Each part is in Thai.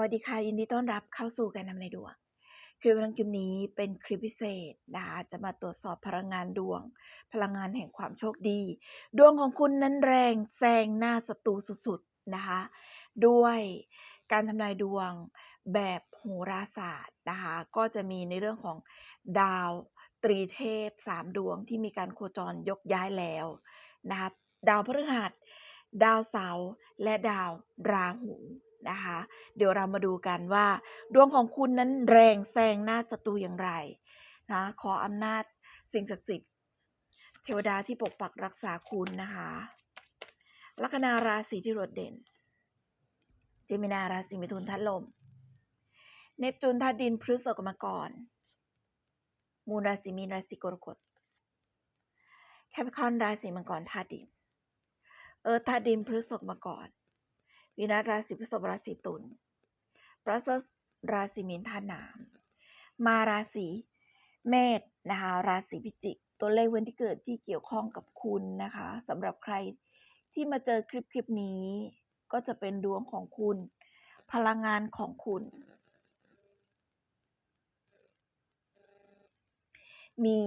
วัสดีค่ะ ยินดีต้อนรับเข้าสู่การนำนายดวง คลิปวันคลิปนี้เป็นคลิปพิเศษนะคะจะมาตรวจสอบพลังงานดวง พลังงานแห่งความโชคดี ดวงของคุณนั้นแรงแซงหน้าศัตรูสุดๆนะคะ ด้วยการทำนายดวงแบบโหราศาสตร์นะคะก็จะมีในเรื่องของดาวตรีเทพสามดวงที่มีการโคจรยกย้ายแล้วนะคะดาวพฤหัส ดาวเสาร์และดาวราหู นะคะ เดี๋ยวเรามาดูกันว่า ดวงของคุณนั้นแรงแซงหน้าศัตรูอย่างไรนะขออำนาจสิ่งศักดิ์สิทธิ์เทวดาที่ปกปักรักษาคุณนะคะ ลัคนาราศีที่โดดเด่น เจมินาราศีมิถุนทัดลม เนปจูนธาตุดินพฤษภกมกร มูลราศีมีนราศีกรกฎ แคปคอนราศีมังกรธาตุดิน เออธาตุดินพฤษภมก่อน วีนัสราศีพฤษภราศีตุลพระเสร์ราศีมีนธาตุน้ำมาราศีเมษนะคะราศีพิจิก ตัวเลขวันที่เกิดที่เกี่ยวข้องกับคุณนะคะสำหรับใครที่มาเจอคลิปคลิปนี้ ก็จะเป็นดวงของคุณ พลังงานของคุณ มี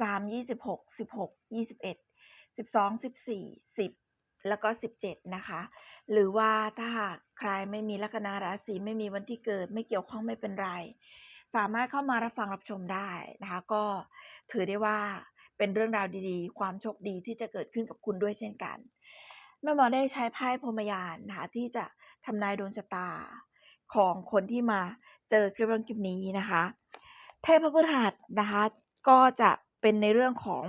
สามยี่สิบหกสิบหกยี่สิบเอ็ดสิบสองสิบสี่สิบ แล้วก็สิบเจ็ดนะคะ หรือว่าถ้าหากใครไม่มีลัคนาราศีไม่มีวันที่เกิด ไม่เกี่ยวข้องไม่เป็นไร สามารถเข้ามารับฟังรับชมได้นะคะ ก็ถือได้ว่าเป็นเรื่องราวดีๆ ความโชคดีที่จะเกิดขึ้นกับคุณด้วยเช่นกันแม่หมอได้ใช้ไพ่พรมยานนะคะที่จะทำนายดวงชะตาของคนที่มาเจอคลิปวันคลิปนี้นะคะ เทพพฤหัสนะคะ ก็จะเป็นในเรื่องของ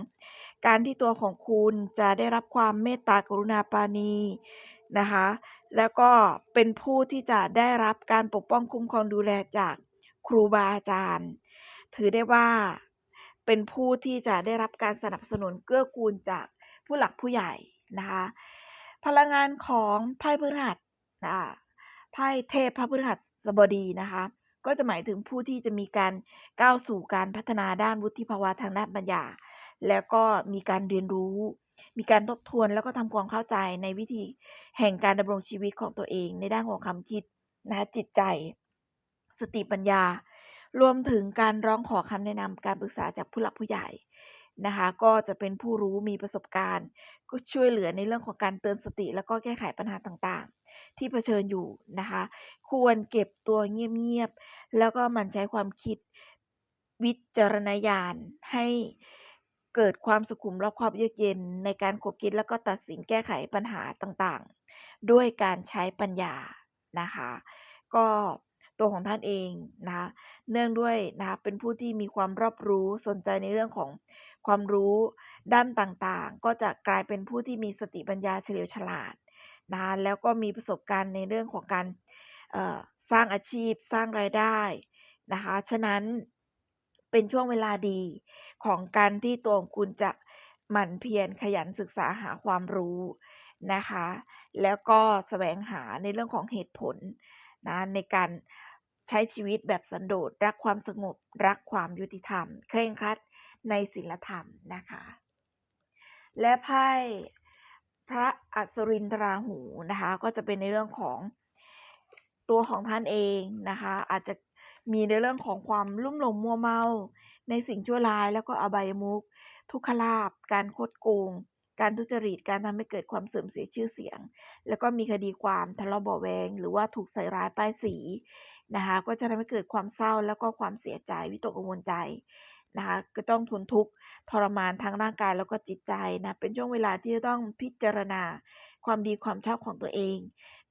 การที่ตัวของคุณจะได้รับความเมตตากรุณาปราณีนะคะ แล้วก็เป็นผู้ที่จะได้รับการปกป้องคุ้มครองดูแลจากครูบาอาจารย์ ถือได้ว่าเป็นผู้ที่จะได้รับการสนับสนุนเกื้อกูลจากผู้หลักผู้ใหญ่นะคะ พลังงานของไพ่พฤหัสนะไพ่เทพพระพฤหัสบดีนะคะ ก็จะหมายถึงผู้ที่จะมีการก้าวสู่การพัฒนาด้านวุฒิภาวะทางด้านปัญญา แล้วก็มีการเรียนรู้ มีการทบทวนแล้วก็ทำความเข้าใจในวิธีแห่งการดำรงชีวิตของตัวเอง ในด้านของความคิดนะคะจิตใจ สติปัญญา รวมถึงการร้องขอคำแนะนำการปรึกษาจากผู้หลักผู้ใหญ่นะคะก็จะเป็นผู้รู้มีประสบการณ์ ก็ช่วยเหลือในเรื่องของการเตือนสติ แล้วก็แก้ไขปัญหาต่างๆ ที่เผชิญอยู่นะคะ ควรเก็บตัวเงียบๆแล้วก็มันใช้ความคิดวิจารณญาณให้ เกิดความสุขุมรอบคอบเยือกเย็นในการคบคิดแล้วก็ตัดสินแก้ไขปัญหาต่างๆ ด้วยการใช้ปัญญานะคะ ก็ตัวของท่านเองนะคะเนื่องด้วยนะคะเป็นผู้ที่มีความรอบรู้สนใจในเรื่องของความรู้ด้านต่างๆ ก็จะกลายเป็นผู้ที่มีสติปัญญาเฉลียวฉลาดนะคะแล้วก็มีประสบการณ์ในเรื่องของการสร้างอาชีพสร้างรายได้นะคะ ฉะนั้นเป็นช่วงเวลาดี ของการที่ตัวของคุณจะหมั่นเพียรขยันศึกษาหาความรู้นะคะ แล้วก็แสวงหาในเรื่องของเหตุผลนะในการใช้ชีวิตแบบสันโดษรักความสงบ รักความยุติธรรม เคร่งครัดในศีลธรรมนะคะ และไพ่พระอัศรินทราหูนะคะ ก็จะเป็นในเรื่องของตัวของท่านเองนะคะ อาจจะมีในเรื่องของความลุ่มหลงมัวเมา ในสิ่งชั่วร้ายแล้วก็อบายมุขทุกขลาบ การคดโกง การทุจริต การทำให้เกิดความเสื่อมเสียชื่อเสียง แล้วก็มีคดีความทะเลาะเบาแวง หรือว่าถูกใส่ร้ายป้ายสีนะคะก็จะทำให้เกิดความเศร้าแล้วก็ความเสียใจวิตกกังวลใจนะคะก็ต้องทนทุกข์ทรมานทั้งร่างกายแล้วก็จิตใจนะเป็นช่วงเวลาที่จะต้องพิจารณา ความดีความชอบของตัวเอง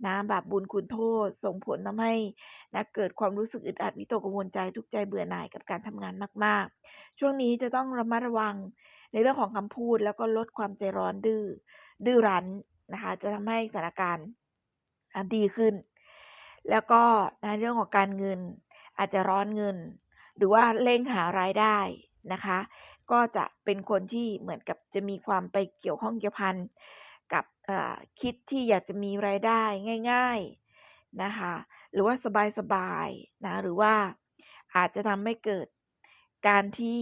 นะบาปบุญคุณโทษ ส่งผลทำให้นะเกิดความรู้สึกอึดอัดวิตกกังวลใจทุกใจเบื่อหน่ายกับการทำงานมาก ๆ ช่วงนี้จะต้องระมัดระวังในเรื่องของคำพูดแล้วก็ลดความใจร้อนดื้อดื้อรั้นนะคะจะทำให้สถานการณ์ดีขึ้น แล้วก็ในเรื่องของการเงินอาจจะร้อนเงิน หรือว่าเร่งหารายได้นะคะ ก็จะเป็นคนที่เหมือนกับจะมีความไปเกี่ยวข้องเกี่ยวพันกับ คิดที่อยากจะมีรายได้ง่าย ๆนะคะ หรือว่าสบายๆนะหรือว่าอาจจะทำให้เกิดการที่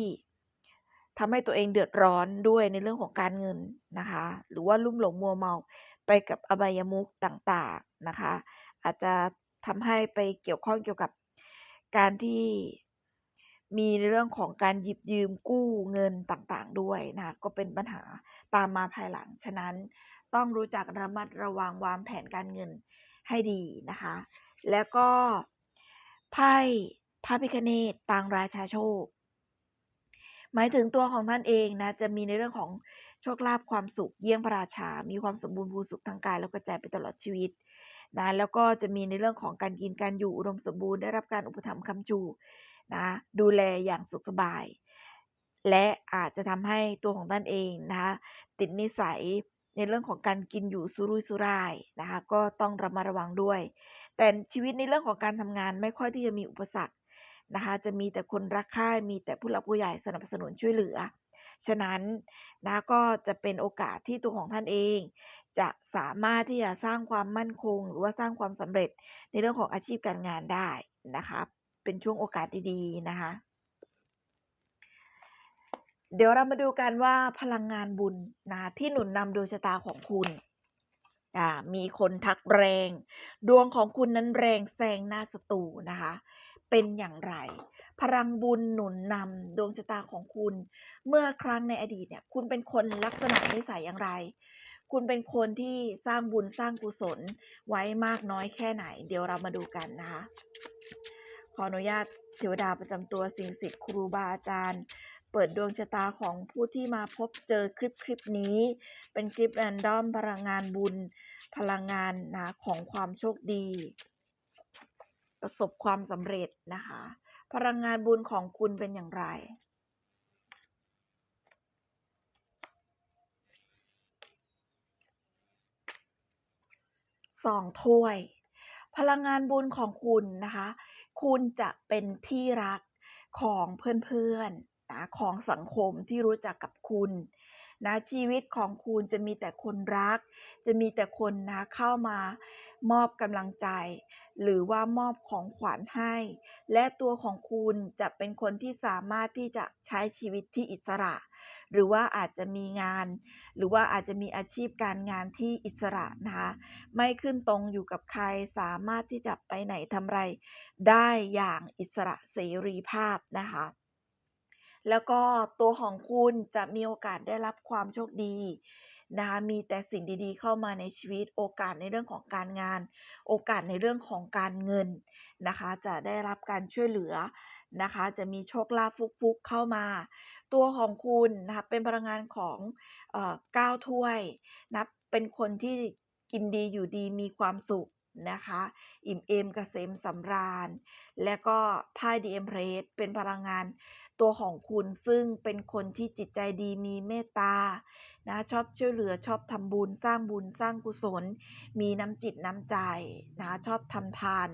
ทำให้ตัวเองเดือดร้อนด้วยในเรื่องของการเงินนะคะ หรือว่าลุ่มหลงมัวเมาไปกับอบายมุขต่างๆนะคะ อาจจะทำให้ไปเกี่ยวข้องเกี่ยวกับการที่มีในเรื่องของการหยิบยืมกู้เงินต่างๆ ด้วยนะะก็เป็นปัญหาตามมาภายหลัง ฉะนั้น ต้องรู้จักระมัดระวังวางแผนการเงินให้ดีนะคะ แล้วก็ไพ่พระพิคเนตปางราชาโชค หมายถึงตัวของท่านเองนะ จะมีในเรื่องของโชคลาภความสุขเยี่ยงพระราชา มีความสมบูรณ์บูสุขทางกายแล้วก็ใจไปตลอดชีวิตนะแล้วก็จะมีในเรื่องของการกินการอยู่อุดมสมบูรณ์ได้รับการอุปถัมภ์คำชูนะดูแลอย่างสุขสบาย และอาจจะทำให้ตัวของท่านเองนะคะติดนิสัย ในเรื่องของการกินอยู่สุรุ่ยสุร่ายนะคะ ก็ต้องระมัดระวังด้วย แต่ชีวิตในเรื่องของการทำงานไม่ค่อยที่จะมีอุปสรรคนะคะ จะมีแต่คนรักใคร่มีแต่ผู้หลักผู้ใหญ่สนับสนุนช่วยเหลือ ฉะนั้นนะก็จะเป็นโอกาสที่ตัวของท่านเอง จะสามารถที่จะสร้างความมั่นคง หรือว่าสร้างความสำเร็จในเรื่องของอาชีพการงานได้นะคะ เป็นช่วงโอกาสดีๆนะคะ เดี๋ยวเรามาดูกันว่าพลังงานบุญนะที่หนุนนำดวงชะตาของคุณอ่ามีคนทักแรง ดวงของคุณนั้นแรงแซงหน้าศัตรูนะคะ เป็นอย่างไร พลังบุญหนุนนำดวงชะตาของคุณ เมื่อครั้งในอดีตเนี่ย คุณเป็นคนลักษณะนิสัยอย่างไร คุณเป็นคนที่สร้างบุญสร้างกุศลไว้มากน้อยแค่ไหน เดี๋ยวเรามาดูกันนะคะ ขออนุญาตเทวดาประจำตัวสิ่งศักดิ์ครูบาอาจารย์ เปิดดวงชะตาของผู้ที่มาพบเจอคลิปคลิปนี้ เป็นคลิปแรนดอมพลังงานบุญ พลังงานนะของความโชคดี ประสบความสำเร็จนะคะ พลังงานบุญของคุณเป็นอย่างไรสองถ้วย พลังงานบุญของคุณนะคะ คุณจะเป็นที่รักของเพื่อนๆ นะของสังคมที่รู้จักกับคุณนะชีวิตของคุณจะมีแต่คนรัก จะมีแต่คนนะเข้ามามอบกำลังใจ หรือว่ามอบของขวัญให้ และตัวของคุณจะเป็นคนที่สามารถที่จะใช้ชีวิตที่อิสระ หรือว่าอาจจะมีงาน หรือว่าอาจจะมีอาชีพการงานที่อิสระนะคะไม่ขึ้นตรงอยู่กับใครสามารถที่จะไปไหนทำไร ได้อย่างอิสระเสรีภาพนะคะ แล้วก็ตัวของคุณจะมีโอกาสได้รับความโชคดีนะคะมีแต่สิ่งดีๆ เข้ามาในชีวิต โอกาสในเรื่องของการงาน โอกาสในเรื่องของการเงินนะคะ จะได้รับการช่วยเหลือนะคะ จะมีโชคลาภฟุกๆเข้ามา ตัวของคุณนะคะเป็นพลังงานของเอ่อเก้าถ้วยนะเป็นคนที่กินดีอยู่ดีมีความสุขนะคะ อิ่มเอมเกษมสำราญ และก็ไพ่ดีเอ็มเพรสเป็นพลังงาน ตัวของคุณซึ่งเป็นคนที่จิตใจดีมีเมตตานะชอบช่วยเหลือชอบทำบุญสร้างบุญสร้างกุศล มีน้ำจิตน้ำใจนะชอบทำทาน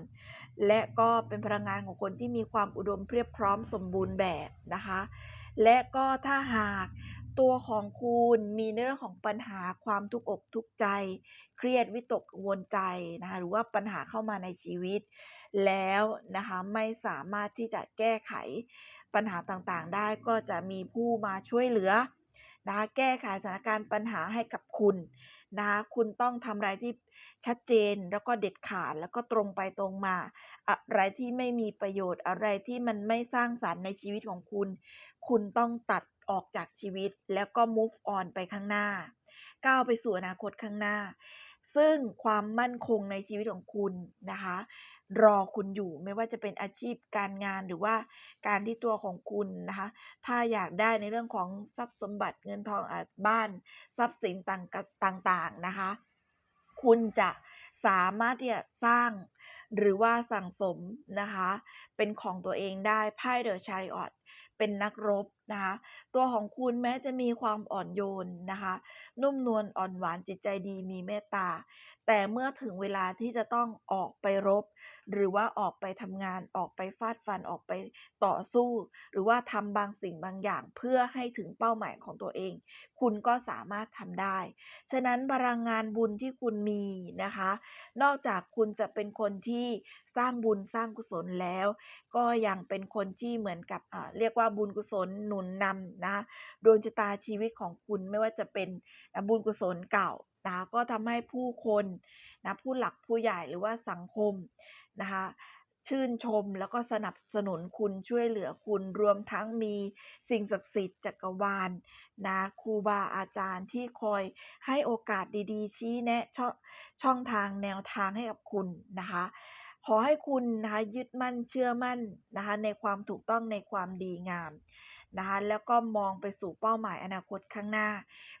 และก็เป็นพลังงานของคนที่มีความอุดมเพรียบพร้อมสมบูรณ์แบบนะคะ และก็ถ้าหากตัวของคุณมีในเรื่องของปัญหาความทุกข์อกทุกข์ใจ เครียดวิตกกังวลใจนะคะหรือว่าปัญหาเข้ามาในชีวิต แล้วนะคะไม่สามารถที่จะแก้ไข ปัญหาต่างๆ ได้ก็จะมีผู้มาช่วยเหลือนะแก้ไขสถานการณ์ปัญหาให้กับคุณนะคุณต้องทำอะไรที่ชัดเจนแล้วก็เด็ดขาดแล้วก็ตรงไปตรงมา อะไรที่ไม่มีประโยชน์อะไรที่มันไม่สร้างสรรค์ในชีวิตของคุณ คุณต้องตัดออกจากชีวิตแล้วก็ move on ไปข้างหน้า ก้าวไปสู่อนาคตข้างหน้า ซึ่งความมั่นคงในชีวิตของคุณนะคะ รอคุณอยู่ ไม่ว่าจะเป็นอาชีพการงานหรือว่าการที่ตัวของคุณนะคะ ถ้าอยากได้ในเรื่องของทรัพย์สมบัติเงินทองอบ้านทรัพย์สินต่างต่างๆนะคะ คุณจะสามารถที่จะสร้างหรือว่าสั่งสมนะคะ เป็นของตัวเองได้ไพ่เดอะชาริออตเป็นนักรบนะคะ ตัวของคุณแม้จะมีความอ่อนโยนนะคะ นุ่มนวลอ่อนหวานจิตใจดีมีเมตตา แต่เมื่อถึงเวลาที่จะต้องออกไปรบ หรือว่าออกไปทำงานออกไปฟาดฟันออกไปต่อสู้ หรือว่าทำบางสิ่งบางอย่างเพื่อให้ถึงเป้าหมายของตัวเอง คุณก็สามารถทำได้ ฉะนั้นพลังงานบุญที่คุณมีนะคะ นอกจากคุณจะเป็นคนที่สร้างบุญสร้างกุศลแล้ว ก็ยังเป็นคนที่เหมือนกับเรียกว่าบุญกุศลหนุนนำนะดวงชะตาชีวิตของคุณไม่ว่าจะเป็นบุญกุศลเก่านะก็ทำให้ผู้คนนะผู้หลักผู้ใหญ่หรือว่าสังคมนะคะชื่นชมแล้วก็สนับสนุนคุณช่วยเหลือคุณรวมทั้งมีสิ่งศักดิ์สิทธิ์จักรวาลนะครูบาอาจารย์ที่คอยให้โอกาสดีๆ ชี้แนะช่องช่องทางแนวทางให้กับคุณนะคะขอให้คุณนะคะยึดมั่นเชื่อมั่นนะคะในความถูกต้องในความดีงาม นะคะแล้วก็มองไปสู่เป้าหมายอนาคตข้างหน้า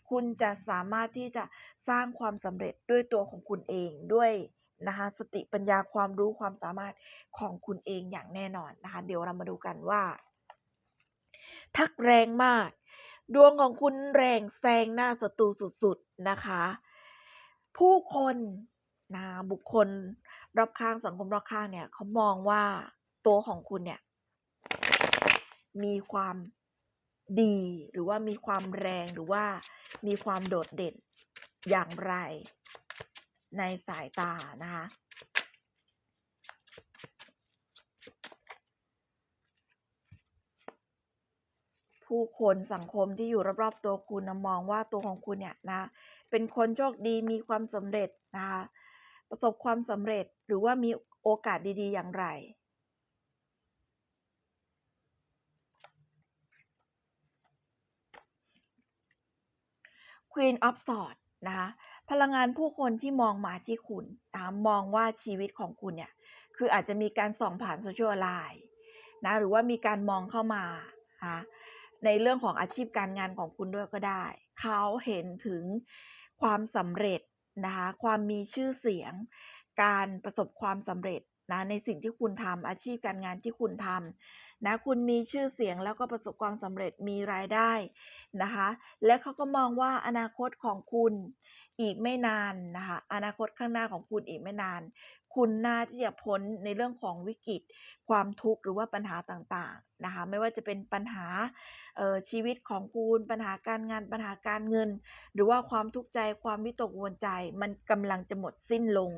คุณจะสามารถที่จะสร้างความสำเร็จด้วยตัวของคุณเองด้วยนะคะสติปัญญาความรู้ความสามารถของคุณเองอย่างแน่นอนนะคะ เดี๋ยวเรามาดูกันว่า ทักแรงมาก ดวงของคุณแรงแซงหน้าศัตรูสุดๆนะคะ ผู้คนนะบุคคลรอบข้างสังคมรอบข้างเนี่ยเขามองว่าตัวของคุณเนี่ย มีความ ดี หรือว่ามีความแรงหรือว่ามีความโดดเด่นอย่างไร ในสายตานะคะผู้คนสังคมที่อยู่รอบๆตัวคุณนะมองว่าตัวของคุณเนี่ยนะเป็นคนโชคดีมีความสำเร็จนะคะประสบความสำเร็จหรือว่ามีโอกาสดีๆ อย่างไร Queen of Swords นะคะพลังงานผู้คนที่มองมาที่คุณนะคะมองว่าชีวิตของคุณเนี่ย คืออาจจะมีการส่องผ่านโซเชียลไลน์นะหรือว่ามีการมองเข้ามาะะในเรื่องของอาชีพการงานของคุณด้วยก็ได้ เขาเห็นถึงความสำเร็จนะคะความมีชื่อเสียง การประสบความสำเร็จ นะในสิ่งที่คุณทำอาชีพการงานที่คุณทำนะคุณมีชื่อเสียงแล้วก็ประสบความสำเร็จมีรายได้นะคะ และเขาก็มองว่าอนาคตของคุณอีกไม่นานนะคะอนาคตข้างหน้าของคุณอีกไม่นาน คุณน่าที่จะพ้นในเรื่องของวิกฤต ความทุกข์หรือว่าปัญหาต่างๆนะคะไม่ว่าจะเป็นปัญหาชีวิตของคุณปัญหาการงานปัญหาการเงิน หรือว่าความทุกข์ใจความวิตกกังวลใจ มันกำลังจะหมดสิ้นลง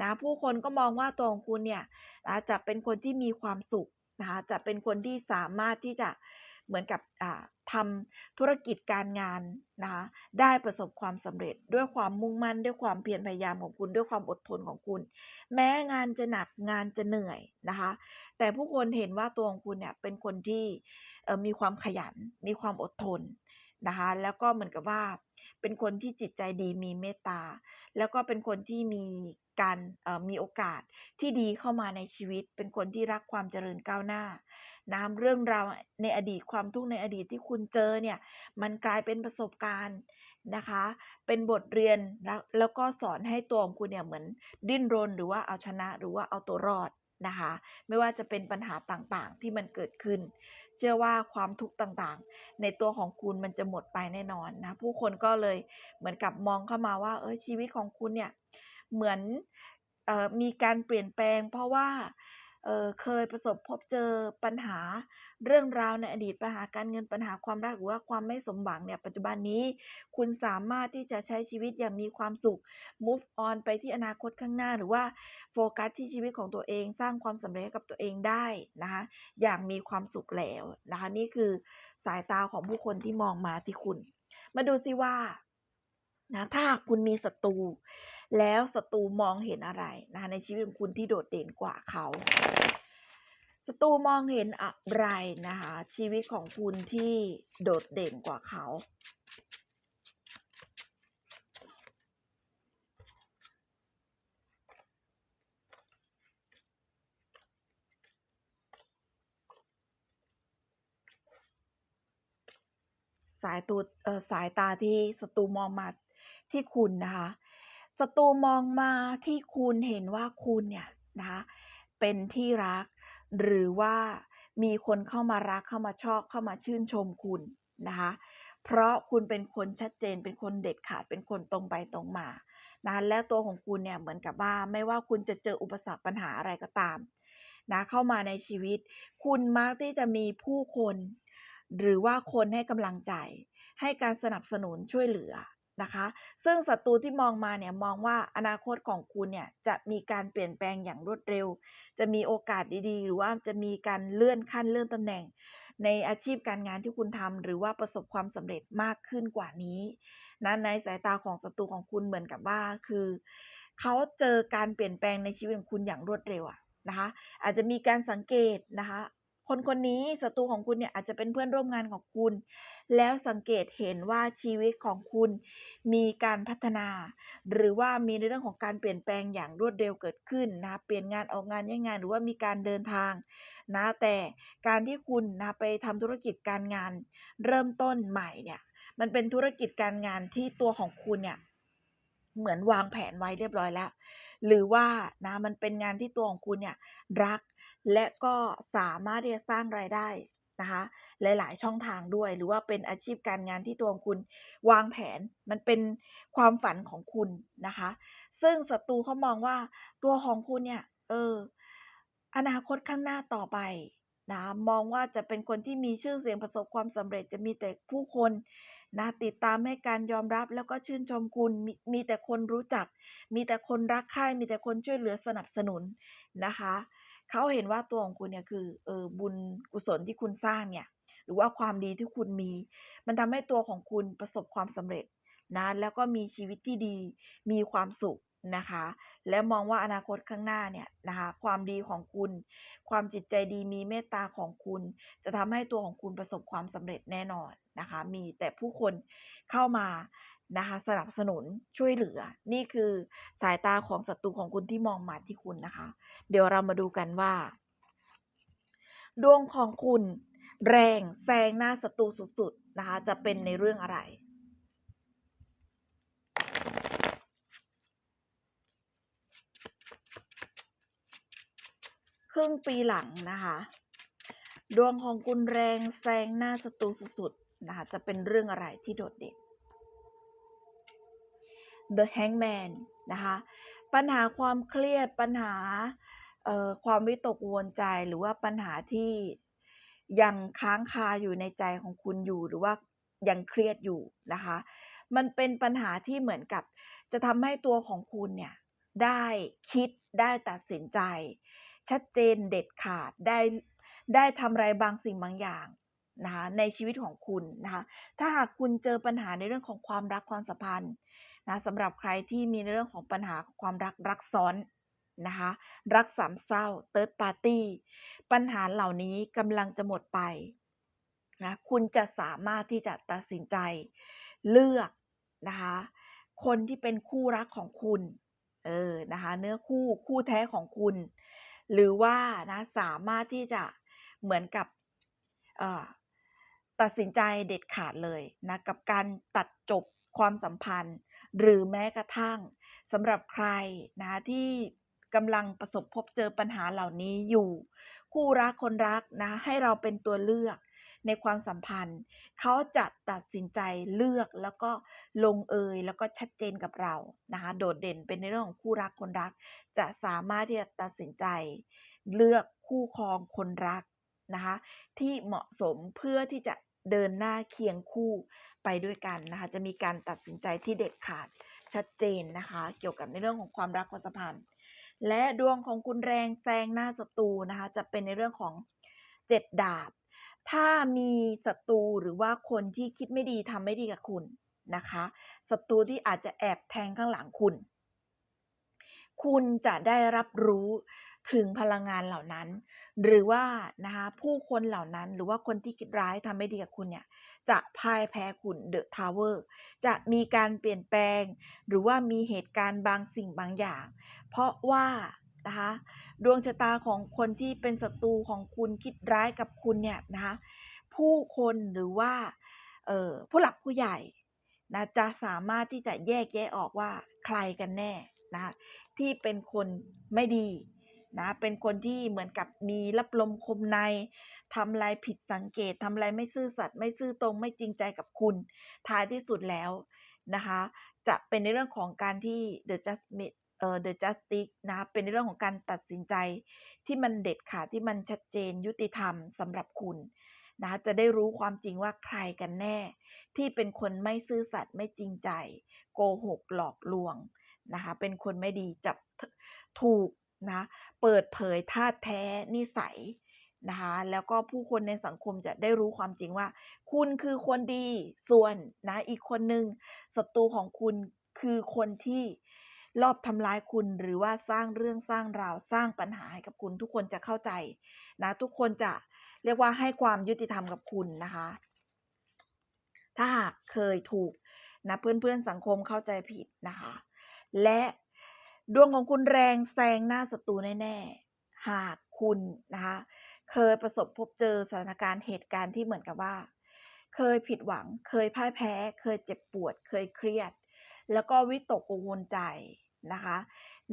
นะผู้คนก็มองว่าตัวของคุณเนี่ยจะเป็นคนที่มีความสุขนะคะจะเป็นคนที่สามารถที่จะ เหมือนกับอ่าทำธุรกิจการงานนะคะได้ประสบความสำเร็จด้วยความมุ่งมั่นด้วยความเพียรพยายามของคุณด้วยความอดทนของคุณ แม้งานจะหนักงานจะเหนื่อยนะคะ แต่ผู้คนเห็นว่าตัวของคุณเนี่ยเป็นคนที่มีความขยัน มีความอดทนนะคะแล้วก็เหมือนกับว่าเป็นคนที่จิตใจดีมีเมตตา แล้วก็เป็นคนที่มีการมีโอกาสที่ดีเข้ามาในชีวิต เป็นคนที่รักความเจริญก้าวหน้า นะเรื่องราวในอดีตความทุกข์ในอดีตที่คุณเจอเนี่ย มันกลายเป็นประสบการณ์นะคะ เป็นบทเรียนแล้วแล้วก็สอนให้ตัวของคุณเนี่ยเหมือนดิ้นรนหรือว่าเอาชนะหรือว่าเอาตัวรอดนะคะ ไม่ว่าจะเป็นปัญหาต่างๆ ที่มันเกิดขึ้น เชื่อว่าความทุกข์ต่างๆ ในตัวของคุณมันจะหมดไปแน่นอนนะ ผู้คนก็เลยเหมือนกับมองเข้ามาว่า เออชีวิตของคุณเนี่ย เหมือนออมีการเปลี่ยนแปลง เพราะว่า เเคยประสบพบเจอปัญหาเรื่องราวในอดีตปัญหาการเงินปัญหาความรักหรือว่าความไม่สมหวังเนี่ยปัจจุบันนี้ คุณสามารถที่จะใช้ชีวิตอย่างมีความสุข move on ไปที่อนาคตข้างหน้า หรือว่าโฟกัสที่ชีวิตของตัวเอง สร้างความสำเร็จกับตัวเองได้นะคะอย่างมีความสุขแล้วนะคะนี่คือสายตาของผู้คนที่มองมาที่คุณ มาดูซิว่านะถ้าคุณมีศัตรู แล้วศัตรูมองเห็นอะไรนะคะในชีวิตของคุณที่โดดเด่นกว่าเขาศัตรูมองเห็นอะไรนะคะชีวิตของคุณที่โดดเด่นกว่าเขาสายตูเอ่อสายตาที่ศัตรูมองมาที่คุณนะคะ ศัตรูมองมาที่คุณเห็นว่าคุณเนี่ยนะคะเป็นที่รัก หรือว่ามีคนเข้ามารักเข้ามาชอบเข้ามาชื่นชมคุณนะคะเพราะคุณเป็นคนชัดเจน เป็นคนเด็ดขาดเป็นคนตรงไปตรงมานะแล้วตัวของคุณเนี่ยเหมือนกับว่าไม่ว่าคุณจะเจออุปสรรคปัญหาอะไรก็ตามนะเข้ามาในชีวิต คุณมักที่จะมีผู้คน หรือว่าคนให้กำลังใจ ให้การสนับสนุนช่วยเหลือ นะคะ ซึ่งศัตรูที่มองมาเนี่ยมองว่าอนาคตของคุณเนี่ยจะมีการเปลี่ยนแปลงอย่างรวดเร็ว จะมีโอกาสดีๆ หรือว่าจะมีการเลื่อนขั้นเลื่อนตำแหน่ง ในอาชีพการงานที่คุณทำหรือว่าประสบความสำเร็จมากขึ้นกว่านี้นะในสายตาของศัตรูของคุณเหมือนกับว่าคือเขาเจอการเปลี่ยนแปลงในชีวิตของคุณอย่างรวดเร็วอะนะคะ อาจจะมีการสังเกตนะคะ คนคนนี้ศัตรูของคุณเนี่ยอาจจะเป็นเพื่อนร่วมงานของคุณ แล้วสังเกตเห็นว่าชีวิตของคุณมีการพัฒนา หรือว่ามีในเรื่องของการเปลี่ยนแปลงอย่างรวดเร็วเกิดขึ้นนะเปลี่ยนงานออกงานย้ายงาน หรือว่ามีการเดินทางนะแต่การที่คุณนะไปทำธุรกิจการงาน เริ่มต้นใหม่เนี่ยมันเป็นธุรกิจการงานที่ตัวของคุณเนี่ยเหมือนวางแผนไว้เรียบร้อยแล้ว หรือว่านะมันเป็นงานที่ตัวของคุณเนี่ยรัก และก็สามารถที่จะสร้างรายได้นะคะ หลาย ๆ ช่องทางด้วย หรือว่าเป็นอาชีพการงานที่ตัวของคุณวางแผน มันเป็นความฝันของคุณนะคะ ซึ่งศัตรูเขามองว่าตัวของคุณเนี่ย เออ อนาคตข้างหน้าต่อไปนะมองว่าจะเป็นคนที่มีชื่อเสียงประสบความสำเร็จจะมีแต่ผู้คนนะติดตามให้การยอมรับแล้วก็ชื่นชมคุณมมีแต่คนรู้จัก มีแต่คนรักใคร่มีแต่คนช่วยเหลือสนับสนุนนะคะ เขาเห็นว่าตัวของคุณเนี่ยคือเออบุญกุศลที่คุณสร้างเนี่ย หรือว่าความดีที่คุณมี มันทำให้ตัวของคุณประสบความสำเร็จนะแล้วก็มีชีวิตที่ดีมีความสุขนะคะ และมองว่าอนาคตข้างหน้าเนี่ยนะคะความดีของคุณ ความจิตใจดีมีเมตตาของคุณ จะทำให้ตัวของคุณประสบความสำเร็จแน่นอนนะคะ มีแต่ผู้คนเข้ามา นะคะสนับสนุนช่วยเหลือ นี่คือสายตาของศัตรูของคุณที่มองมาที่คุณนะคะ เดี๋ยวเรามาดูกันว่า ดวงของคุณแรงแซงหน้าศัตรูสุดๆนะคะ จะเป็นในเรื่องอะไร?ครึ่งปีหลังนะคะ ดวงของคุณแรงแซงหน้าศัตรูสุดๆนะคะ จะเป็นเรื่องอะไรที่โดดเด่น? The Hangman นะคะ ปัญหาความเครียดปัญหาความวิตกกังวลใจหรือว่าปัญหาที่ยังค้างคาอยู่ในใจของคุณอยู่หรือว่ายังเครียดอยู่นะคะ มันเป็นปัญหาที่เหมือนกับจะทำให้ตัวของคุณเนี่ยได้คิดได้ตัดสินใจ ชัดเจนเด็ดขาดได้ได้ทำอะไรบางสิ่งบางอย่างนะคะในชีวิตของคุณนะคะถ้าหากคุณเจอปัญหาในเรื่องของความรักความสัมพันธ์ นะสำหรับใครที่มีในเรื่องของปัญหาความรักรักซ้อนนะคะรักสามเศร้า Third Party ปัญหาเหล่านี้กำลังจะหมดไปนะคุณจะสามารถที่จะตัดสินใจเลือกนะคะคนที่เป็นคู่รักของคุณเออนะคะเนื้อคู่คู่แท้ของคุณ หรือว่านะสามารถที่จะเหมือนกับตัดสินใจเด็ดขาดเลยนะกับการตัดจบความสัมพันธ์ หรือแม้กระทั่งสำหรับใครนะที่กำลังประสบพบเจอปัญหาเหล่านี้อยู่ คู่รักคนรักนะให้เราเป็นตัวเลือกในความสัมพันธ์ เขาจะตัดสินใจเลือกแล้วก็ลงเอยแล้วก็ชัดเจนกับเรานะคะโดดเด่นเป็นในเรื่องของคู่รักคนรัก จะสามารถที่จะตัดสินใจ เลือกคู่ครองคนรักนะคะที่เหมาะสมเพื่อที่จะ เดินหน้าเคียงคู่ไปด้วยกันนะคะ จะมีการตัดสินใจที่เด็ดขาดชัดเจนนะคะ เกี่ยวกับในเรื่องของความรักความสัมพันธ์ และดวงของคุณแรงแซงหน้าศัตรูนะคะ จะเป็นในเรื่องของ7ดาบ ถ้ามีศัตรูหรือว่าคนที่คิดไม่ดีทำไม่ดีกับคุณนะคะศัตรูที่อาจจะแอบแทงข้างหลังคุณ คุณจะได้รับรู้ ถึงพลังงานเหล่านั้น หรือว่านะคะผู้คนเหล่านั้นหรือว่าคนที่คิดร้ายทำไม่ดีกับคุณเนี่ย จะพ่ายแพ้คุณ The Tower จะมีการเปลี่ยนแปลง หรือว่ามีเหตุการณ์บางสิ่งบางอย่าง เพราะว่านะคะดวงชะตาของคนที่เป็นศัตรูของคุณคิดร้ายกับคุณเนี่ยนะคะผู้คนหรือว่าเออผู้หลักผู้ใหญ่นะจะสามารถที่จะแยกแยะออกว่าใครกันแน่นะที่เป็นคนไม่ดี นะเป็นคนที่เหมือนกับมีลับลมคมในทำอะไรผิดสังเกตทำอะไรไม่ซื่อสัตย์ไม่ซื่อตรงไม่จริงใจกับคุณ ท้ายที่สุดแล้วนะคะ จะเป็นในเรื่องของการที่ The Judgment เอ่อ The Justice นะเป็นในเรื่องของการตัดสินใจที่มันเด็ดขาดที่มันชัดเจนยุติธรรมสำหรับคุณนะจะได้รู้ความจริงว่าใครกันแน่ ที่เป็นคนไม่ซื่อสัตย์ไม่จริงใจ โกหกหลอกลวงนะคะเป็นคนไม่ดีจับถูก นะเปิดเผยธาตุแท้นิสัยนะคะแล้วก็ผู้คนในสังคมจะได้รู้ความจริงว่า คุณคือคนดีส่วนนะอีกคนหนึ่งศัตรูของคุณคือคนที่ลอบทำร้ายคุณหรือว่าสร้างเรื่องสร้างราวสร้างปัญหาให้กับคุณทุกคนจะเข้าใจนะทุกคนจะเรียกว่าให้ความยุติธรรมกับคุณนะคะ ถ้าหากเคยถูกนะเพื่อนๆสังคมเข้าใจผิดนะคะ และ ดวงของคุณแรงแซงหน้าศัตรูแน่ๆ หากคุณนะคะ เคยประสบพบเจอสถานการณ์เหตุการณ์ที่เหมือนกับว่า เคยผิดหวัง เคยพ่ายแพ้ เคยเจ็บปวด เคยเครียด แล้วก็วิตกกังวลใจนะคะ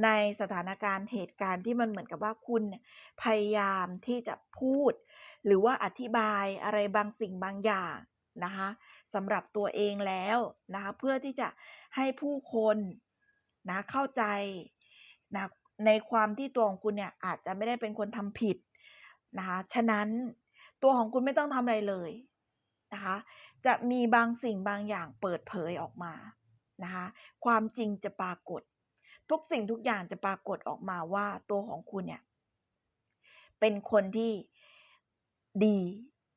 ในสถานการณ์เหตุการณ์ที่มันเหมือนกับว่าคุณพยายามที่จะพูด หรือว่าอธิบายอะไรบางสิ่งบางอย่างนะคะสำหรับตัวเองแล้วนะคะ เพื่อที่จะให้ผู้คน นะเข้าใจนะในความที่ตัวของคุณเนี่ยอาจจะไม่ได้เป็นคนทำผิดนะคะฉะนั้นตัวของคุณไม่ต้องทำอะไรเลยนะคะจะมีบางสิ่งบางอย่างเปิดเผยออกมานะคะความจริงจะปรากฏ ทุกสิ่งทุกอย่างจะปรากฏออกมาว่าตัวของคุณเนี่ยเป็นคนที่ดี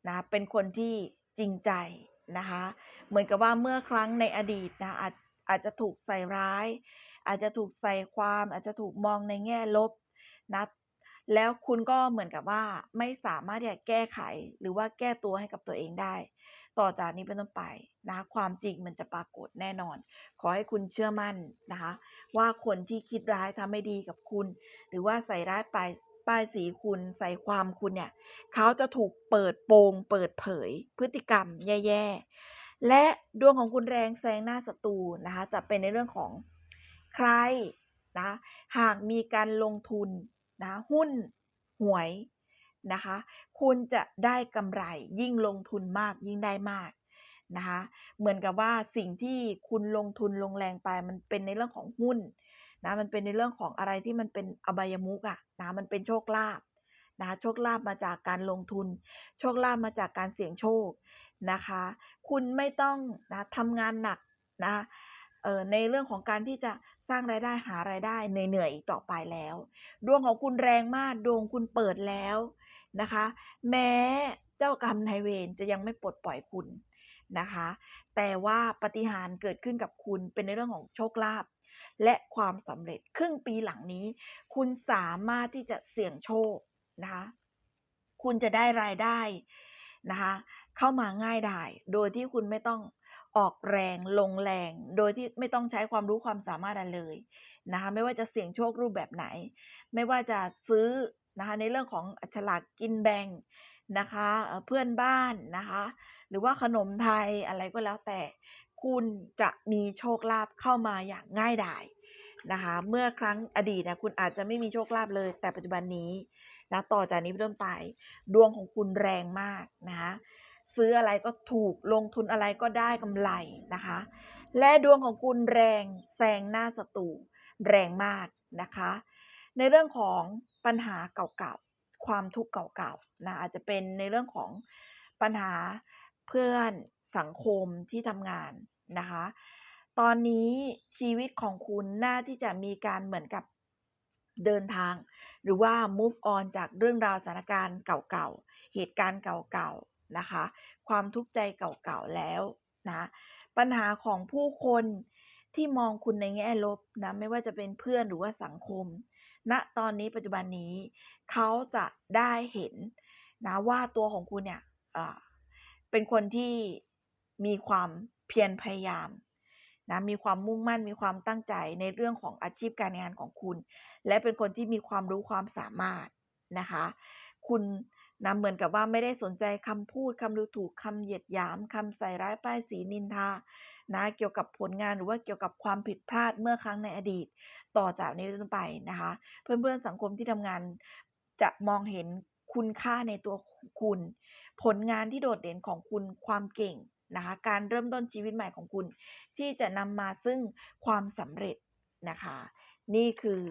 นะเป็นคนที่จริงใจนะคะเหมือนกับว่าเมื่อครั้งในอดีตนะอาจอาจจะถูกใส่ร้าย อาจจะถูกใส่ความ อาจจะถูกมองในแง่ลบนะแล้วคุณก็เหมือนกับว่าไม่สามารถที่จะแก้ไขหรือว่าแก้ตัวให้กับตัวเองได้ ต่อจากนี้เป็นต้นไปนะความจริงมันจะปรากฏแน่นอน ขอให้คุณเชื่อมั่นนะคะ ว่าคนที่คิดร้ายทำไม่ดีกับคุณ หรือว่าใส่ร้ายปลายป้ายสีคุณใส่ความคุณเนี่ย เขาจะถูกเปิดโปงเปิดเผย พฤติกรรมแย่ๆและดวงของคุณแรงแซงหน้าศัตรูนะคะ จะเป็นในเรื่องของ ใครนะหากมีการลงทุนนะหุ้นหวยนะคะคุณจะได้กำไรยิ่งลงทุนมากยิ่งได้มากนะคะเหมือนกับว่าสิ่งที่คุณลงทุนลงแรงไปมันเป็นในเรื่องของหุ้นนะมันเป็นในเรื่องของอะไรที่มันเป็นอบายมุกอะนะมันเป็นโชคลาภนะโชคลาภมาจากการลงทุน โชคลาภมาจากการเสี่ยงโชคนะคะ คุณไม่ต้องนะทำงานหนักนะ ในเรื่องของการที่จะสร้างรายได้หารายได้เหนื่อยๆอีกต่อไปแล้ว ดวงของคุณแรงมากดวงคุณเปิดแล้วนะคะ แม้เจ้ากรรมนายเวรจะยังไม่ปลดปล่อยคุณนะคะ แต่ว่าปฏิหารเกิดขึ้นกับคุณเป็นในเรื่องของโชคลาภและความสำเร็จครึ่งปีหลังนี้ คุณสามารถที่จะเสี่ยงโชคนะคะคุณจะได้รายได้นะคะ เข้ามาง่ายได้ โดยที่คุณไม่ต้อง ออกแรงลงแรง โดยที่ไม่ต้องใช้ความรู้ความสามารถอะไรเลยนะคะ ไม่ว่าจะเสี่ยงโชครูปแบบไหน ไม่ว่าจะซื้อนะคะในเรื่องของฉลากกินแบ่งนะคะเพื่อนบ้านนะคะ หรือว่าขนมไทยอะไรก็แล้วแต่คุณจะมีโชคลาภเข้ามาอย่างง่ายดายนะคะ เมื่อครั้งอดีตนะคุณอาจจะไม่มีโชคลาภเลย แต่ปัจจุบันนี้นะต่อจากนี้เป็นต้นไปดวงของคุณแรงมากนะคะ ซื้ออะไรก็ถูกลงทุนอะไรก็ได้กำไรนะคะ และดวงของคุณแรงแซงหน้าศัตรูแรงมากนะคะ ในเรื่องของปัญหาเก่าๆ ความทุกข์เก่าๆนะอาจจะเป็นในเรื่องของปัญหาเพื่อนสังคมที่ทำงานนะคะ ตอนนี้ชีวิตของคุณน่าที่จะมีการเหมือนกับเดินทาง หรือว่า move on จากเรื่องราวสถานการณ์เก่าๆ เหตุการณ์เก่าๆนะคะ ความทุกข์ใจเก่าๆแล้วนะ ปัญหาของผู้คนที่มองคุณในแง่ลบนะไม่ว่าจะเป็นเพื่อนหรือว่าสังคมณตอนนี้ปัจจุบันนี้เขาจะได้เห็นนะว่าตัวของคุณเนี่ยเป็นคนที่มีความเพียรพยายามนะมีความมุ่งมั่นมีความตั้งใจในเรื่องของอาชีพการงานของคุณ และเป็นคนที่มีความรู้ความสามารถนะคะ คุณ นะเหมือนกับว่าไม่ได้สนใจคำพูดคำดูถูกคำเหยียดหยามคำใส่ร้ายป้ายสีนินทานะเกี่ยวกับผลงานหรือว่าเกี่ยวกับความผิดพลาดเมื่อครั้งในอดีต ต่อจากนี้เป็นต้นไปนะคะ เพื่อนๆสังคมที่ทำงานจะมองเห็นคุณค่าในตัวคุณ ผลงานที่โดดเด่นของคุณความเก่งนะคะการเริ่มต้นชีวิตใหม่ของคุณ ที่จะนำมาซึ่งความสำเร็จนะคะ นี่คือ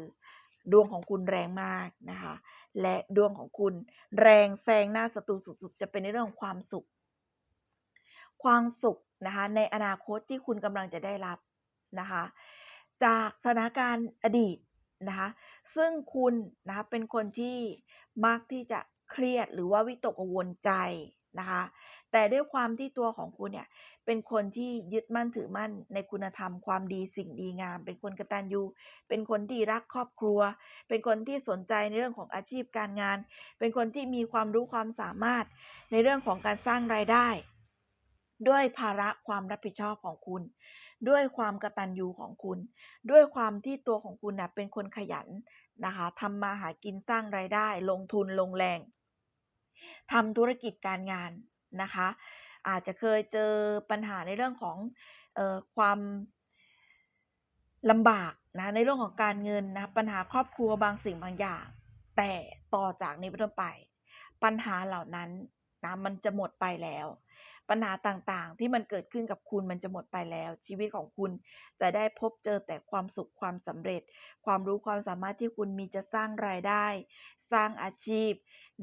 ดวงของคุณแรงมากนะคะ และดวงของคุณแรงแซงหน้าศัตรูสุดๆ จะเป็นในเรื่องของความสุข ความสุขนะคะในอนาคตที่คุณกำลังจะได้รับนะคะ จากสถานการณ์อดีตนะคะ ซึ่งคุณนะคะเป็นคนที่มักที่จะเครียดหรือว่าวิตกกังวลใจนะคะ แต่ด้วยความที่ตัวของคุณเนี่ย เป็นคนที่ยึดมั่นถือมั่นในคุณธรรมความดีสิ่งดีงาม เป็นคนกตัญญู เป็นคนที่รักครอบครัว เป็นคนที่สนใจในเรื่องของอาชีพการงาน เป็นคนที่มีความรู้ความสามารถในเรื่องของการสร้างรายได้ ด้วยภาระความรับผิดชอบของคุณ ด้วยความกตัญญูของคุณ ด้วยความที่ตัวของคุณน่ะเป็นคนขยันนะคะทำมาหากินสร้างรายได้ ลงทุนลงแรงทำธุรกิจการงาน นะคะ อาจจะเคยเจอปัญหาในเรื่องของออความลำบากนะในเรื่องของการเงินนะปัญหาครอบครัวบางสิ่งบางอย่าง แต่ต่อจากนี้เป็นต้นไป ปัญหาเหล่านั้นนะมันจะหมดไปแล้ว ปัญหาต่างๆ ที่มันเกิดขึ้นกับคุณมันจะหมดไปแล้ว ชีวิตของคุณจะได้พบเจอแต่ความสุขความสำเร็จ ความรู้ความสามารถที่คุณมีจะสร้างรายได้ สร้างอาชีพ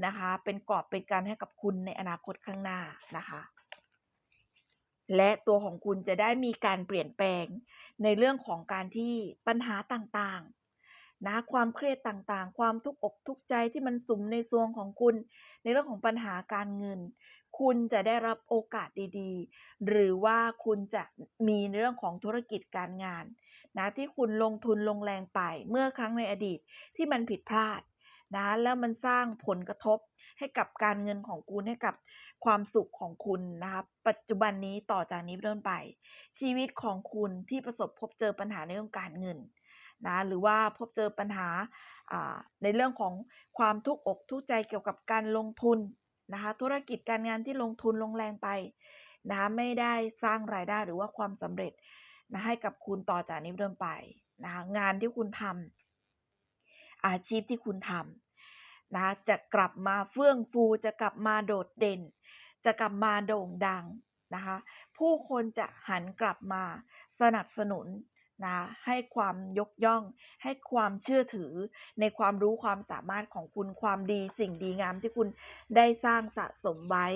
นะคะ เป็นกอบเป็นการให้กับคุณในอนาคตข้างหน้านะคะ และตัวของคุณจะได้มีการเปลี่ยนแปลงในเรื่องของการที่ปัญหาต่างๆนะความเครียดต่างๆ ความทุกข์อกทุกข์ใจที่มันสุมในซวงของคุณ ในเรื่องของปัญหาการเงิน คุณจะได้รับโอกาสดีๆ หรือว่าคุณจะมีในเรื่องของธุรกิจการงานนะที่คุณลงทุนลงแรงไปเมื่อครั้งในอดีตที่มันผิดพลาดนะแล้วมันสร้างผลกระทบให้กับการเงินของคุณให้กับความสุขของคุณนะคะปัจจุบันนี้ต่อจากนี้เป็นต้นไป ชีวิตของคุณที่ประสบพบเจอปัญหาในเรื่องการเงินนะหรือว่าพบเจอปัญหาอ่าในเรื่องของความทุกข์อกทุกข์ใจเกี่ยวกับการลงทุน นะคะ ธุรกิจการงานที่ลงทุนลงแรงไปนะคะไม่ได้สร้างรายได้หรือว่าความสำเร็จนะให้กับคุณต่อจากนี้เป็นต้นไปนะคะงานที่คุณทำอาชีพที่คุณทำนะจะกลับมาเฟื่องฟูจะกลับมาโดดเด่น จะกลับมาโด่งดังนะคะผู้คนจะหันกลับมาสนับสนุน นะให้ความยกย่อง ให้ความเชื่อถือในความรู้ความสามารถของคุณความดีสิ่งดีงามที่คุณได้สร้างสะสมไว้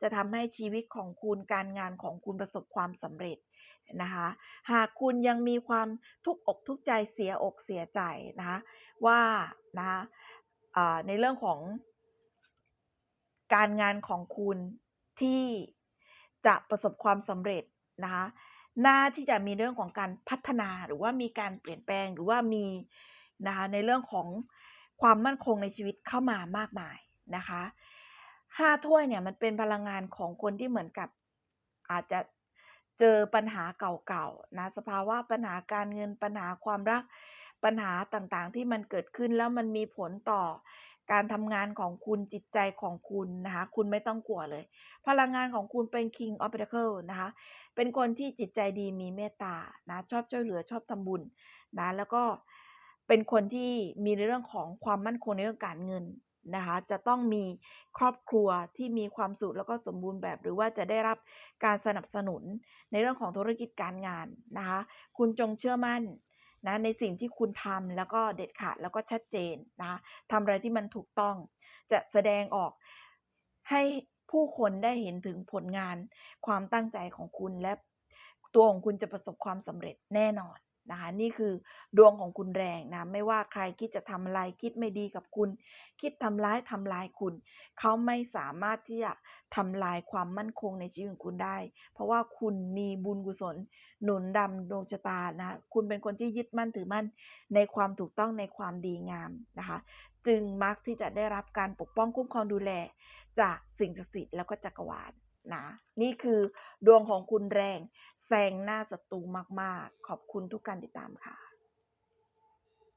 จะทำให้ชีวิตของคุณการงานของคุณประสบความสำเร็จนะคะหากคุณยังมีความทุกข์อกทุกข์ใจเสียอกเสียใจนะคะว่านะคะในเรื่องของการงานของคุณที่จะประสบความสำเร็จนะคะ น่าที่จะมีเรื่องของการพัฒนาหรือว่ามีการเปลี่ยนแปลงหรือว่ามีนะคะในเรื่องของความมั่นคงในชีวิตเข้ามามากมายนะคะห้าถ้วยเนี่ยมันเป็นพลังงานของคนที่เหมือนกับอาจจะเจอปัญหาเก่าๆนะสภาวะปัญหาการเงินปัญหาความรักปัญหาต่างๆ ที่มันเกิดขึ้นแล้วมันมีผลต่อ การทำงานของคุณจิตใจของคุณนะคะคุณไม่ต้องกลัวเลย พลังงานของคุณเป็น King of Pentacle นะคะเป็นคนที่จิตใจดีมีเมตตานะชอบช่วยเหลือชอบทำบุญนะแล้วก็เป็นคนที่มีในเรื่องของความมั่นคงในเรื่องการเงินนะคะจะต้องมีครอบครัวที่มีความสุขแล้วก็สมบูรณ์แบบ หรือว่าจะได้รับการสนับสนุนในเรื่องของธุรกิจการงานนะคะคุณจงเชื่อมั่น นะในสิ่งที่คุณทำแล้วก็เด็ดขาดแล้วก็ชัดเจนนะทำอะไรที่มันถูกต้อง จะแสดงออกให้ผู้คนได้เห็นถึงผลงานความตั้งใจของคุณและตัวของคุณจะประสบความสำเร็จแน่นอน นะคะนี่คือดวงของคุณแรงนะไม่ว่าใครคิดจะทำอะไรคิดไม่ดีกับคุณ คิดทำร้ายทำลายคุณ เขาไม่สามารถที่จะทำลายความมั่นคงในชีวิตของคุณได้ เพราะว่าคุณมีบุญกุศล หนุนดำดวงชะตานะคุณเป็นคนที่ยึดมั่นถือมั่นในความถูกต้องในความดีงามนะคะ จึงมักที่จะได้รับการปกป้องคุ้มครองดูแล จากสิ่งศักดิ์สิทธิ์แล้วก็จักรวาลนะนี่คือดวงของคุณแรง แซงหน้าศัตรูมาก ๆ ขอบคุณทุกการติดตามค่ะ